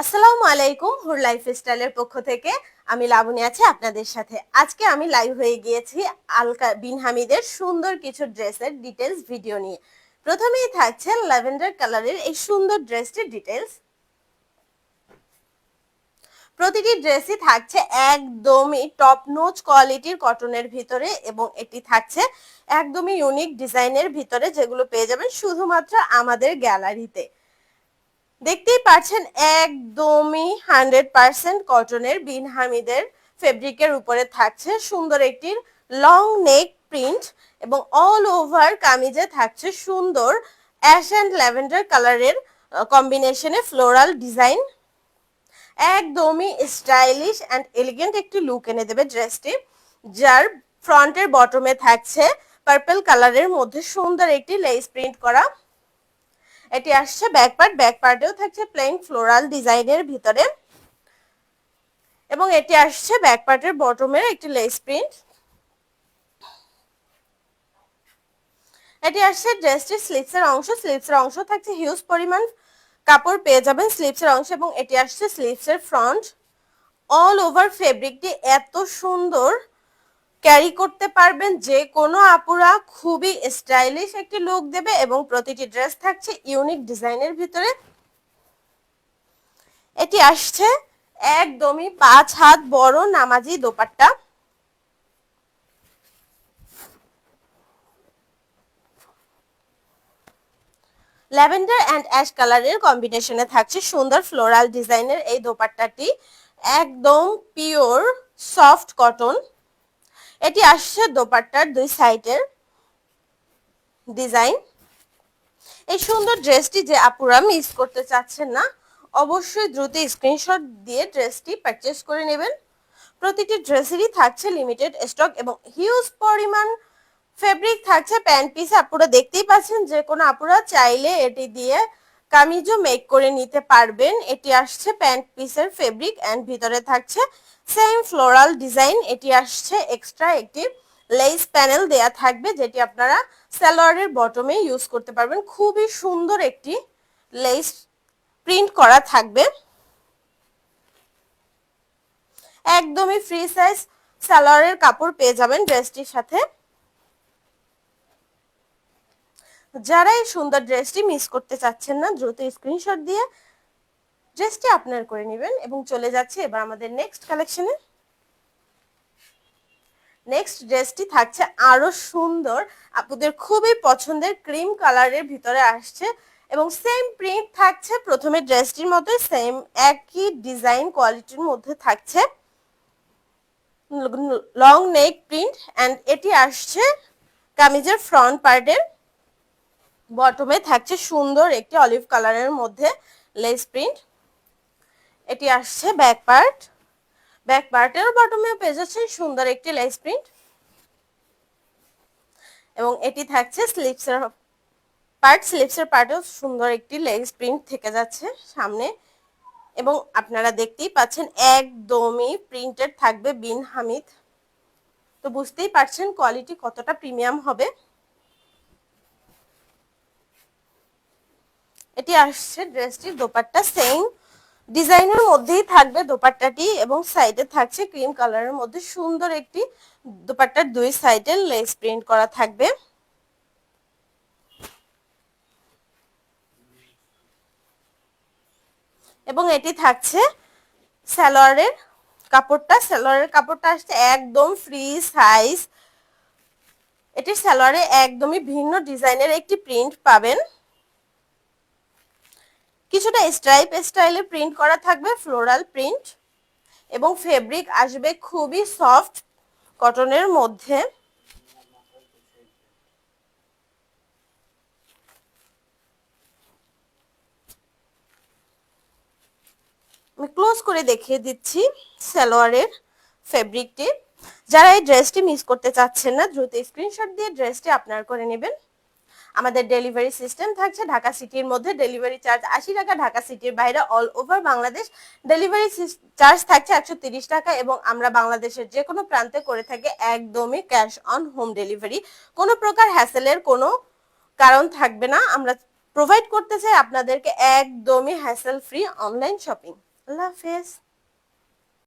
আসসালামু আলাইকুম হুর লাইফ স্টাইলের পক্ষ থেকে। আমি লাবণী আছি আপনাদের সাথে। আজকে আমি লাইভ হয়ে গিয়েছি আলকা বিন হামিদের সুন্দর কিছু ড্রেসের ডিটেলস ভিডিও নিয়ে। প্রথমেই থাকছে ল্যাভেন্ডার কালারের এই সুন্দর ড্রেসটির ডিটেলস প্রতিটি ড্রেসই থাকছে একদমই টপ নোচ কোয়ালিটির কটনের ভিতরে এবং এটি থাকছে একদমই ইউনিক ডিজাইনের ভিতরে যেগুলো পেয়ে যাবেন শুধুমাত্র আমাদের গ্যালারিতে দেখতেই পাচ্ছেন, একদমই হান্ড্রেড পার্সেন্ট কটনের বিন হামিদের ফেব্রিকের উপরে থাকছে সুন্দর একটি লং নেক প্রিন্ট এবং অল ওভার কামিজে থাকছে সুন্দর অ্যাশ অ্যান্ড ল্যাভেন্ডার কালারের কম্বিনেশনে ফ্লোরাল ডিজাইন একদমই স্টাইলিশ অ্যান্ড এলিগেন্ট একটি লুক এনে দেবে ড্রেসটি যার ফ্রন্টের বটমে থাকছে পার্পল কালারের মধ্যে সুন্দর একটি লেস প্রিন্ট করা। এটি আসছে ব্যাক পার্ট ব্যাক পার্টেও থাকছে প্লেন ফ্লোরাল ডিজাইনের ভিতরে। এবং এটি আসছে ব্যাক পার্টের বটমের একটি লেস প্রিন্ট এটি আসছে ড্রেসটির স্লিপসের অংশ। স্লিপসের অংশ থাকছে হিউজ পরিমাণ কাপড় পেয়ে যাবেন স্লিপসের অংশ এবং এটি আসছে স্লিপসের ফ্রন্ট অল ওভার ফেব্রিকটি এত সুন্দর। ক্যারি করতে পারবেন যে কোনো আপুরা খুবই স্টাইলিশ একটি লুক দেবে এবং প্রতিটি ড্রেস থাকছে ইউনিক ডিজাইনের ভিতরে। এটি আসছে একদমই পাঁচ হাত বড় নামাজি দোপাট্টা। ল্যাভেন্ডার অ্যান্ড অ্যাশ কালারের কম্বিনেশনে থাকছে সুন্দর ফ্লোরাল ডিজাইনের এই দোপাট্টাটি। একদম পিওর সফট কটন এটি আসছে দোপাট্টার দুই সাইডের ডিজাইন। এই সুন্দর ড্রেসটি যে আপুরা মিস করতে চাচ্ছেন না, অবশ্যই দ্রুত স্ক্রিনশট দিয়ে ড্রেসটি পারচেস করে নেবেন। প্রতিটি ড্রেসেরই থাকছে লিমিটেড স্টক এবং হিউজ পরিমাণ ফেব্রিক থাকছে প্যান্ট পিস আপুরা দেখতেই পাচ্ছেন যে কোনো আপুরা চাইলে এটি দিয়ে কামিজও মেক করে নিতে পারবেন। এটি আসছে প্যান্ট পিসের ফেব্রিক অ্যান্ড ভিতরে থাকছে সেম ফ্লোরাল ডিজাইন এটি আসছে এক্সট্রা একটি লেস প্যানেল দেয়া থাকবে, যেটি আপনারা সালোয়ারের বটমে ইউজ করতে পারবেন। খুবই সুন্দর একটি লেস প্রিন্ট করা থাকবে। একদমই ফ্রি সাইজ সালোয়ারের কাপড় পেয়ে যাবেন ড্রেসটির সাথে। যারা এই সুন্দর ড্রেসটি মিস করতে চাচ্ছেন না, দ্রুত স্ক্রিনশট দিয়ে ড্রেসটি আপনার করে নেবেন এবং চলে যাচ্ছে এবার আমাদের নেক্সট কালেকশনে নেক্সট ড্রেসটি থাকছে আরও সুন্দর, আপুদের খুবই পছন্দের ক্রিম কালারের ভিতরে আসছে এবং সেম প্রিন্ট থাকছে, প্রথমে ড্রেসটির মতো সেম একই ডিজাইন কোয়ালিটির মধ্যে থাকছে। লং নেক প্রিন্ট অ্যান্ড এটি আসছে কামিজের ফ্রন্ট পার্টের বটমে থাকছে সুন্দর একটি অলিভ কালারের মধ্যে লেস প্রিন্ট। এটি আসছে ব্যাক পার্ট। ব্যাক পার্টের বটমে পেয়ে যাচ্ছে সুন্দর একটি লেস প্রিন্ট। এবং এটি থাকছে স্লিপসের পার্ট। স্লিপসের পার্টেও সুন্দর একটি লেস প্রিন্ট থেকে যাচ্ছে সামনে। এবং আপনারা দেখতেই পাচ্ছেন একদমই প্রিন্টেড থাকবে বিন হামিদ। তো বুঝতেই পারছেন কোয়ালিটি কতটা প্রিমিয়াম হবে। এটি আসছে ড্রেসটির দোপাট্টা সেম ডিজাইনের মধ্যেই থাকবে দোপাট্টাটি এবং সাইডে থাকছে ক্রিম কালারের মধ্যে সুন্দর একটি দোপাট্টার দুই সাইডে লেস প্রিন্ট করা থাকবে। এবং এটি থাকছে স্যালোয়ারের কাপড়টা স্যালোয়ারের কাপড়টা আসছে একদম ফ্রি সাইজ এটির স্যালোয়ারে একদমই ভিন্ন ডিজাইনের একটি প্রিন্ট পাবেন। কিছুটা স্ট্রাইপ স্টাইলে প্রিন্ট করা থাকবে ফ্লোরাল প্রিন্ট এবং ফেব্রিক আসবে খুবই সফট কটনের মধ্যে। ক্লোজ করে দেখিয়ে দিচ্ছি সালোয়ারের ফেব্রিকটি যারা এই ড্রেসটি মিস করতে চাচ্ছেন না, দ্রুত স্ক্রিনশট দিয়ে ড্রেসটি আপনার করে নেবেন। আমাদের ডেলিভারি সিস্টেম থাকছে ঢাকা সিটির মধ্যে ডেলিভারি চার্জ আশি টাকা, ঢাকা সিটির বাইরে all over Bangladesh. Delivery charge থাকছে একশো ত্রিশ টাকা এবং আমরা বাংলাদেশের যে কোনো প্রান্তে করে থাকি একদমই ক্যাশ অন হোম ডেলিভারি কোনো প্রকার হ্যাসেলের কোনো কারণ থাকবে না। আমরা প্রোভাইড করতে চাই আপনাদেরকে একদমই হ্যাসেল ফ্রি অনলাইন শপিং আল্লাহ হাফেজ।